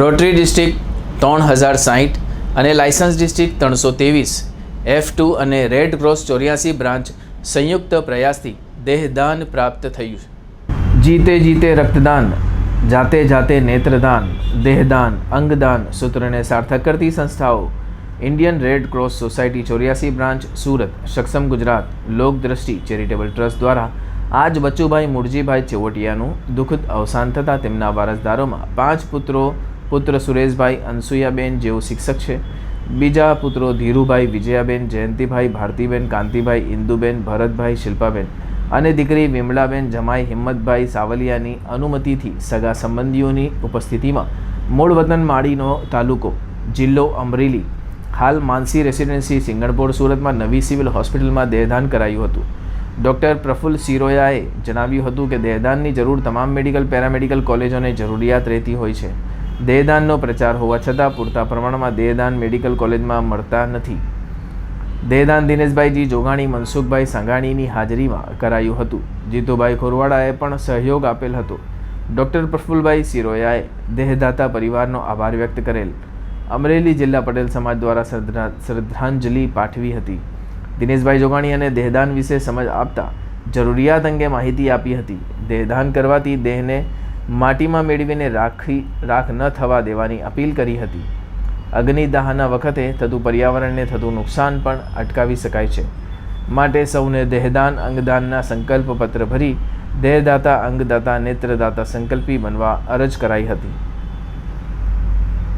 Rotary district ત્રણ હજાર સાહીઠ અને લાયસન્સ ડિસ્ટ્રિક્ટ ત્રણસો ત્રેવીસ, એફ ટુ અને રેડ ક્રોસ ચોર્યાસી બ્રાન્ચ સંયુક્ત પ્રયાસથી દેહદાન પ્રાપ્ત થયું. છે જીતે જીતે રક્તદાન, જાતે જાતે નેત્રદાન, દેહદાન, અંગદાન સૂત્રને સાર્થક કરતી સંસ્થાઓ, ઇન્ડિયન રેડ ક્રોસ સોસાયટી ચોર્યાસી બ્રાન્ચ, સુરત, સક્ષમ ગુજરાત લોકદ્રષ્ટિ ચેરિટેબલ ટ્રસ્ટ દ્વારા આજ બચુભાઈ મુરજીભાઈ ચેવટિયાનું દુઃખદ અવસાન થતાં તેમના વારસદારોમાં પાંચ પુત્રો પુત્ર સુરેશભાઈ અનસુયાબેન જેઓ શિક્ષક છે. બીજા પુત્રો ધીરુભાઈ, વિજયાબેન, જયંતિભાઈ, ભારતીબેન, કાંતિભાઈ, ઇન્દુબેન, ભરતભાઈ, શિલ્પાબેન અને દીકરી વિમલાબેન જમાઈ હિંમતભાઈ સાવલિયાની અનુમતિથી સગા સંબંધીઓની ઉપસ્થિતિમાં મૂળ વતન માળીનો તાલુકો જિલ્લો અમરેલી. હાલ માનસી રેસિડેન્સી સિંગણપોર સુરતમાં નવી સિવિલ હોસ્પિટલમાં દેહદાન કરાયું હતું. ડૉક્ટર પ્રફુલ્લ સિરોયાએ જણાવ્યું હતું કે દેહદાનની જરૂર તમામ મેડિકલ, પેરામેડિકલ કોલેજોને જરૂરિયાત રહેતી હોય છે. દેહદાનનો પ્રચાર હોવા છતાં પૂરતા પ્રમાણમાં દેહદાન મેડિકલ કોલેજમાં મળતા નથી. દેહદાન દિનેશભાઈજી જોગાણી, મનસુખભાઈ સંઘાણીની હાજરીમાં કરાયું હતું. જીતુભાઈ ખોરવાડાએ પણ સહયોગ આપેલ હતો. ડૉક્ટર પ્રફુલભાઈ સિરોયાએ દેહદાતા પરિવારનો આભાર વ્યક્ત કરેલ. અમરેલી જિલ્લા પટેલ સમાજ દ્વારા શ્રદ્ધાંજલિ પાઠવી હતી. દિનેશભાઈ જોગાણી અને દેહદાન વિશે સમજ આપતા જરૂરિયાત અંગે માહિતી આપી હતી. દેહદાન કરવાથી દેહને માટીમાં મેળવીને રાખી, રાખ ન થવા દેવાની અપીલ કરી હતી. અગ્નિદાહના વખતે થતું પર્યાવરણને થતું નુકસાન પણ અટકાવી શકાય છે. માટે સૌને દેહદાન, અંગદાનના સંકલ્પ પત્ર ભરી દેહદાતા, અંગદાતા, નેત્રદાતા સંકલ્પી બનવા અરજ કરાઈ હતી.